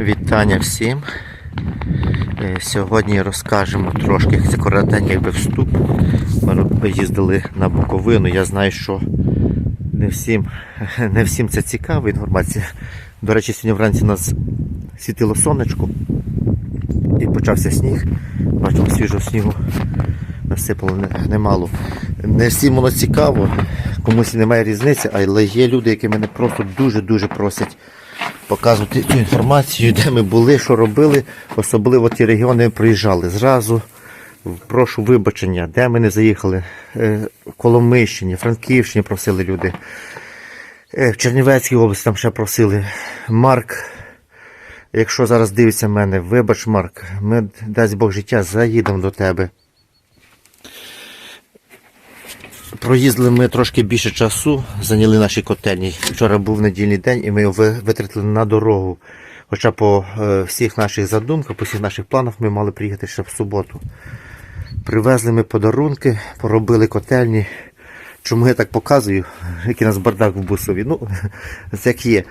Вітання всім. Е, Сьогодні розкажемо трошки це коротенький якби вступ. Ми їздили на Буковину. Я знаю, що не всім, не всім це цікава інформація. До речі, сьогодні вранці нас світило сонечко і почався сніг. Бачимо свіжого снігу насипало немало. Не всім воно цікаво, комусь немає різниці, але є люди, які мене просто дуже-дуже просять показувати цю інформацію, де ми були, що робили, особливо ті регіони приїжджали. Зразу прошу вибачення, де ми не заїхали. Е, в Коломийщині, Франківщині просили люди. Е, В Чернівецькій області там ще просили. Марк, якщо зараз дивиться мене, вибач, Марк, ми, дасть Бог життя, заїдемо до тебе. Проїздили ми трошки більше часу, зайняли наші котельні. Вчора був недільний день і ми його витратили на дорогу. Хоча по е, всіх наших задумках, по всіх наших планах ми мали приїхати ще в суботу. Привезли ми подарунки, поробили котельні. Чому я так показую, який у нас бардак в бусові? Ну, це як є.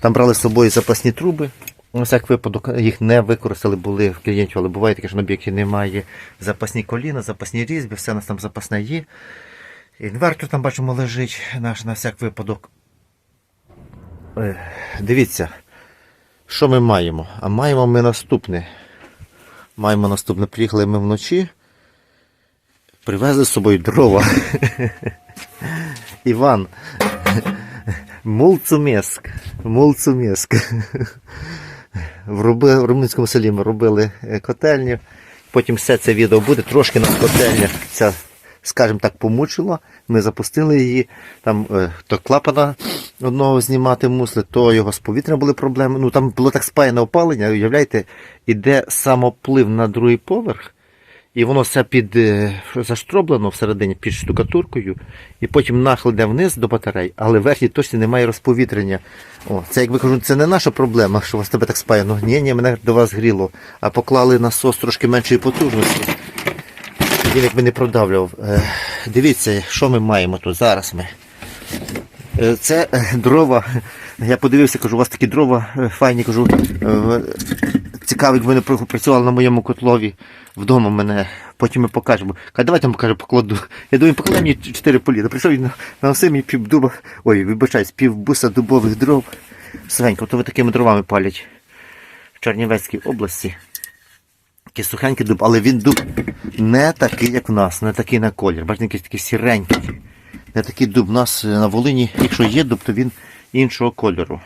Там брали з собою запасні труби. На всяк випадок їх не використали, були в клієнтів, але буває таке, що на об'єкті немає запасні коліна, запасні різьби, все у нас там запасне є. Інвертор там бачимо лежить наш на всяк випадок. Е, Дивіться, що ми маємо? А маємо ми наступне. Маємо наступне. Приїхали ми вночі. Привезли з собою дрова. Іван. Мулцумеск. Мулцумеск. В, Румунському селі ми робили котельню. Потім все це відео буде. Трошки нас котельня ця, скажімо так, помучила. Ми запустили її. Там е, то клапана одного знімати мусли, то його з повітрям були проблеми. Ну там було так спаяне опалення, уявляєте, іде самоплив на другий поверх. І воно все під е, заштроблено всередині під штукатуркою, і потім нахил йде вниз до батарей, але в верхній точці немає розповітрення. О, це як ви кажу, це не наша проблема, що у вас тебе так спаяно. Ні, ні, мене до вас гріло. А поклали насос трошки меншої потужності. Він якби не продавлював. Е, дивіться, що ми маємо тут. Зараз ми. Е, Це дрова. Я подивився, кажу, у вас такі дрова е, файні, кажу. Цікаво, як ви не працювали на моєму котлові вдома мене. Потім ми покажемо. Каже, давайте я покажу, покладу. Я думаю, поклади мені 4 поліна. Прийшов він на все мені пів дуба. Ой, вибачаюсь, пів буса дубових дров. Свенько, то ви такими дровами палять в Чернівецькій області. Такий сухенький дуб, але він дуб не такий, як в нас, не такий на колір. Бачите, якийсь такий сіренький. Не такий дуб. У нас на Волині, якщо є дуб, то він іншого кольору.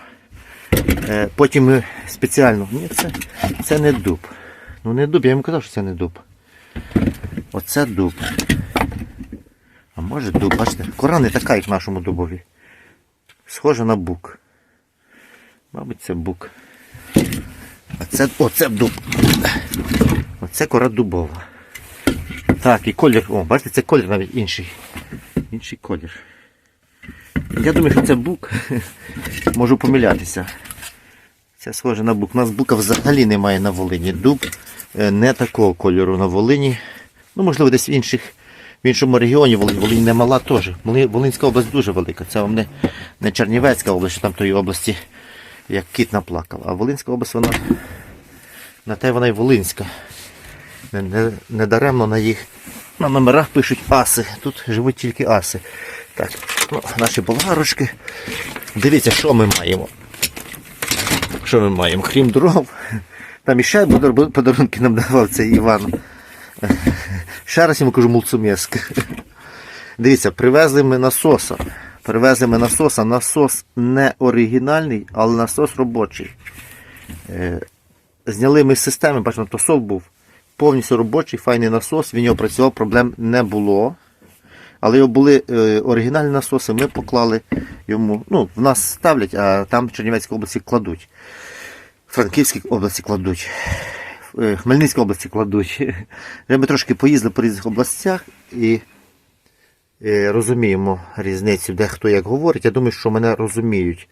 Е, Потім спеціально. Ні, це, це не дуб. Ну не дуб, я йому казав, що це не дуб. Оце дуб. А може дуб, бачите, кора не така, як в нашому дубові. Схожа на бук. Мабуть, це бук. А це, оце дуб. Оце кора дубова. Так, і колір, о, бачите, це колір навіть інший. Інший колір. Я думаю, що це бук. Можу помилятися. Це схоже на бук. У нас бука взагалі немає на Волині. Дуб е, не такого кольору на Волині. Ну, можливо, десь в інших, в іншому регіоні Волинь. Волинь не мала теж. Волинська область дуже велика. Це вам не, не Чернівецька область, там тої області, як кіт наплакав. А Волинська область, вона на те вона й Волинська. Не, не, даремно на їх на номерах пишуть аси. Тут живуть тільки аси. Так, ну, наші болгарочки. Дивіться, що ми маємо. Що ми маємо? Крім дров. Там іще подар- подарунки нам давав цей Іван. Ще раз йому кажу мулцумєск. Дивіться, привезли ми насоса. Привезли ми насоса. Насос не оригінальний, але насос робочий. Е, Зняли ми з системи, бачимо, тосол був. Повністю робочий, файний насос, він його працював, проблем не було. Але його були е, оригінальні насоси, ми поклали йому. Ну, в нас ставлять, а там в Чернівецькій області кладуть. В Франківській області кладуть. В е, Хмельницькій області кладуть. Ми трошки поїздили по різних областях і е, розуміємо різницю, де хто як говорить. Я думаю, що мене розуміють.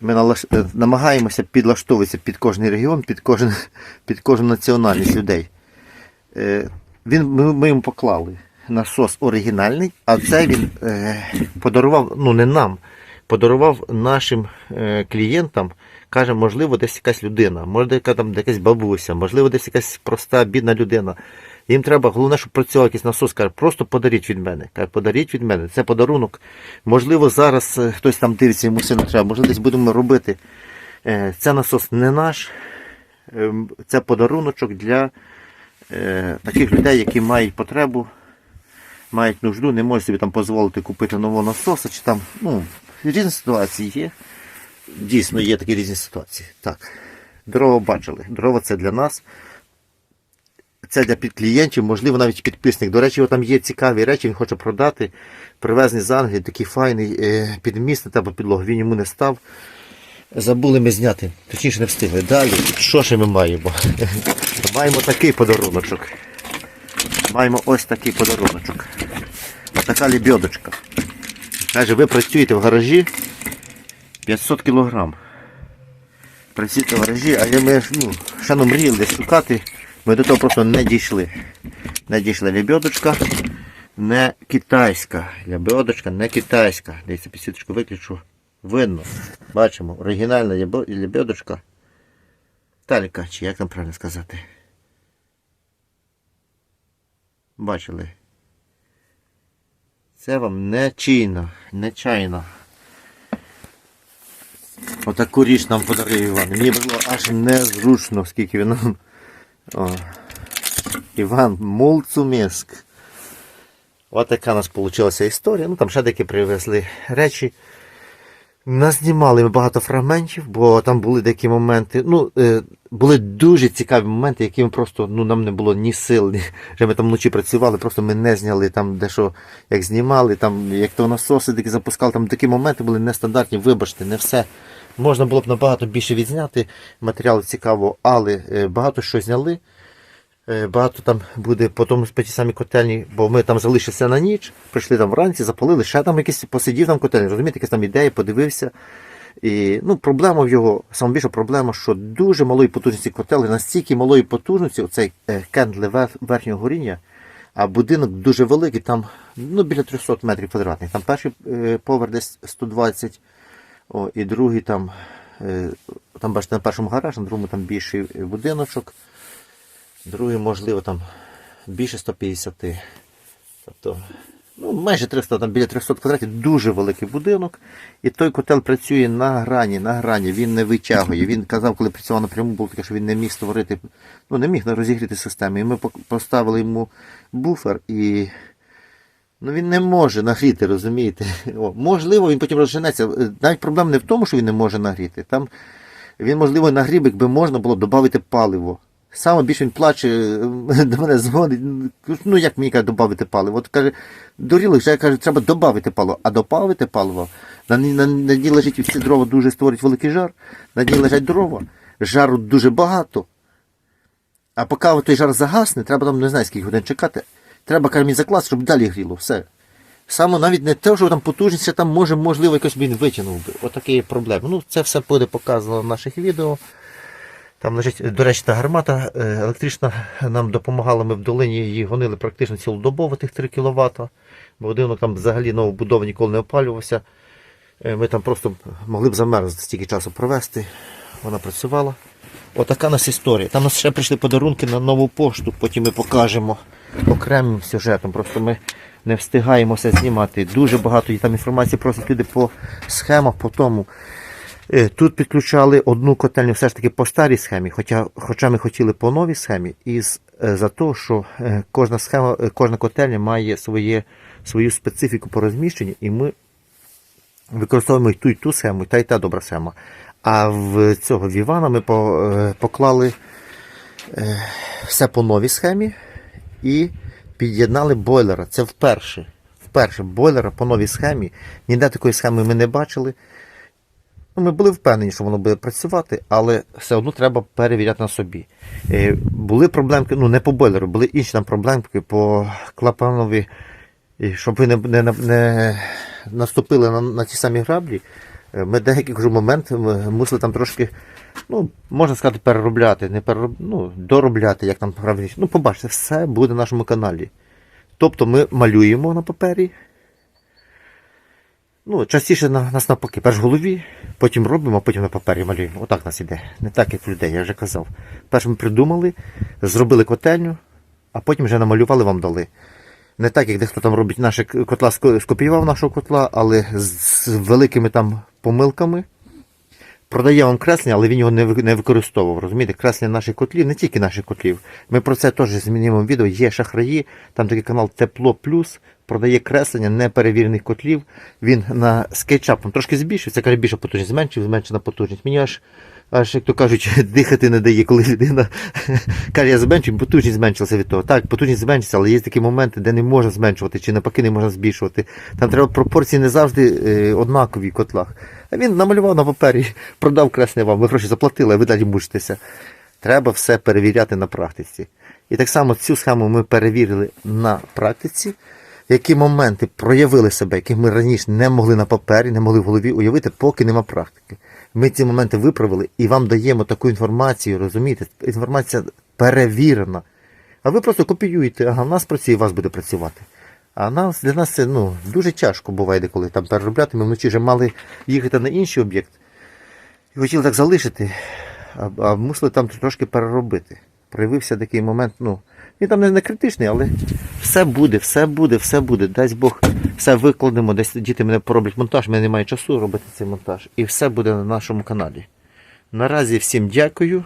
Ми е, намагаємося підлаштовуватися під кожен регіон, під кожен, під кожну національність людей. Е, Він, ми, йому поклали насос оригінальний, а цей він е, подарував, ну не нам, подарував нашим клієнтам Каже, можливо, десь якась людина, може яка там якась бабуся, можливо, десь якась проста бідна людина. Їм треба, головне, щоб працював якийсь насос, каже, просто подаріть від мене. Каже, подаріть від мене. Це подарунок. Можливо, зараз е, хтось там дивиться, йому сильно треба, можливо, десь будемо робити. Це насос не наш, Ем, це подаруночок для е, таких людей, які мають потребу, мають нужду, не можуть собі там дозволити купити нового насоса, чи там, ну, різні ситуації є. Дійсно, є такі різні ситуації. Так, дрова бачили. Дрова це для нас. Це для підклієнтів, можливо, навіть підписник. До речі, там є цікаві речі, він хоче продати. Привезений з Англії, такий файний е, підмісник або підлогу. Він йому не став. Забули ми зняти, точніше не встигли. Далі, що ще ми маємо? маємо такий подаруночок. Маємо ось такий подаруночок. Така лебедочка. Каже, ви працюєте в гаражі 500 кілограм. Працюєте в гаражі, а ми ну, ще ну, мріяли шукати, ми до того просто не дійшли. Не дійшла лебедочка, не китайська. Лебедочка не китайська. Дивіться, підсвіточку виключу. Видно. Бачимо, оригінальна лебе- лебедочка. Талька, чи як там правильно сказати? Бачили? Це вам не чийна, не чайна. Отаку річ нам подарив Іван. Мені було аж незручно, скільки він. О. Іван Мулцуміск. Ось така у нас вийшла історія. Ну там ще привезли речі. Назнімали ми багато фрагментів, бо там були деякі моменти. Ну, е, були дуже цікаві моменти, які ми просто ну, нам не було ні сил, ні, що ми там вночі працювали, просто ми не зняли там дещо, як знімали, там, як то насоси такі запускали, там такі моменти були нестандартні, вибачте, не все. Можна було б набагато більше відзняти матеріалу цікаво, але е, багато що зняли. Е, Багато там буде по тому по тій самій котельні, бо ми там залишилися на ніч, прийшли там вранці, запалили, ще там якийсь посидів там котельні, розумієте, якась там ідея, подивився. І ну, проблема в його, саме більша проблема, що дуже малої потужності котели, настільки малої потужності, оцей е, кендли верх- верхнього горіння, а будинок дуже великий, там ну, біля 300 метрів квадратних. Там перший поверх десь 120, о, і другий там, е, там бачите, на першому гараж, на другому там більший будиночок. Другий, можливо, там більше 150. Тобто, ну, майже 300, там біля 300 квадратів, дуже великий будинок. І той котел працює на грані, на грані, він не витягує. Він казав, коли працював напряму, було таке, що він не міг створити, ну не міг розігріти систему. І ми поставили йому буфер і. Ну він не може нагріти, розумієте? О, можливо, він потім розженеться. Е, Навіть проблема не в тому, що він не може нагріти. Там він, можливо, нагрів, якби можна було додати паливо. Саме більше він плаче, е, до мене дзвонить. Ну як мені каже, додати паливо? От каже, доріло, вже каже, треба додати паливо. А додати паливо, на, на, на ній лежить всі дрова дуже створюють великий жар, на ній лежать дрова, жару дуже багато. А поки той жар загасне, треба там не знаю скільки годин чекати. Треба каже, мені закласти, щоб далі гріло. Все. Саме навіть не те, що там потужність, там може, можливо, якось він витягнув би. Отакі проблеми. Ну, це все буде показано в наших відео. Там лежить, до речі, та гармата е, електрична нам допомагала, ми в долині її гонили практично цілодобово тих 3 кВт. Будинок там взагалі новобудова ніколи не опалювався. Е, Ми там просто могли б замерзнути стільки часу провести. Вона працювала. Отака нас історія. Там нас ще прийшли подарунки на нову пошту, потім ми покажемо окремим сюжетом. Просто ми не встигаємо все знімати. Дуже багато там інформації просять люди по схемах, по тому. Е, Тут підключали одну котельню все ж таки по старій схемі, хоча, хоча ми хотіли по новій схемі, і е, за те, що е, кожна схема, кожна котельня має своє, свою специфіку по розміщенню, і ми використовуємо і ту, і ту схему, і та і та добра схема. А в цього в Івана ми поклали все по новій схемі і під'єднали бойлера. Це вперше. Вперше бойлера по новій схемі. Ніде такої схеми ми не бачили. Ну, ми були впевнені, що воно буде працювати, але все одно треба перевіряти на собі. Е, були проблемки, ну не по бойлеру, були інші там проблемки по клапанові, щоб ви не, не, не наступили на, на ті самі граблі. е, Ми деякий кажу, момент мусили там трошки, ну, можна сказати, переробляти, не перероб... ну, доробляти, як там правильніше. Ну, побачите, все буде на нашому каналі. Тобто ми малюємо на папері. Ну, частіше на нас навпаки, перш в голові, потім робимо, а потім на папері малюємо. Отак нас іде. Не так, як в людей, я вже казав. Перш ми придумали, зробили котельню, а потім вже намалювали, вам дали. Не так, як дехто там робить наше котла, скопіював нашого котла, але з великими там помилками. Продає вам креслення, але він його не, використовував. Розумієте, креслення наших котлів, не тільки наших котлів. Ми про це теж змінимо відео. Є шахраї, там такий канал Тепло Плюс продає креслення неперевірених котлів. Він на скетчапом трошки збільшився, каже, більша потужність, зменшив, зменшена потужність. Мені аж, аж як то кажуть, дихати не дає, коли людина каже, я зменшую, потужність зменшилася від того. Так, потужність зменшиться, але є такі моменти, де не можна зменшувати, чи навпаки не можна збільшувати. Там треба пропорції не завжди е, однакові в котлах. А він намалював на папері, продав креслення вам, ви гроші заплатили, а ви далі мучитеся. Треба все перевіряти на практиці. І так само цю схему ми перевірили на практиці, які моменти проявили себе, які ми раніше не могли на папері, не могли в голові уявити, поки нема практики. Ми ці моменти виправили і вам даємо таку інформацію, розумієте? Інформація перевірена. А ви просто копіюєте, ага, в нас працює, у вас буде працювати. А нас, для нас це ну, дуже тяжко буває, коли там переробляти. Ми вночі вже мали їхати на інший об'єкт. І хотіли так залишити, а, а мусили там трошки переробити. Проявився такий момент, ну, він там не, критичний, але все буде, все буде, все буде. Дасть Бог, все викладемо, десь діти мене пороблять монтаж, мене немає часу робити цей монтаж. І все буде на нашому каналі. Наразі всім дякую.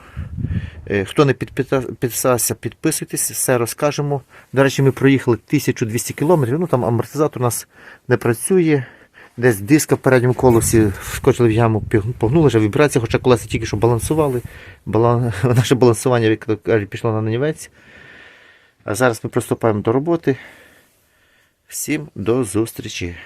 Е, Хто не підписався, підписуйтесь, все розкажемо. До речі, ми проїхали 1200 кілометрів. Ну там амортизатор у нас не працює. Десь диска в передньому колесі вскочили в яму, погнули вібрація, хоча колеса тільки що балансували. Балан... Наше балансування пішло на нанівець. А зараз ми приступаємо до роботи. Всім до зустрічі!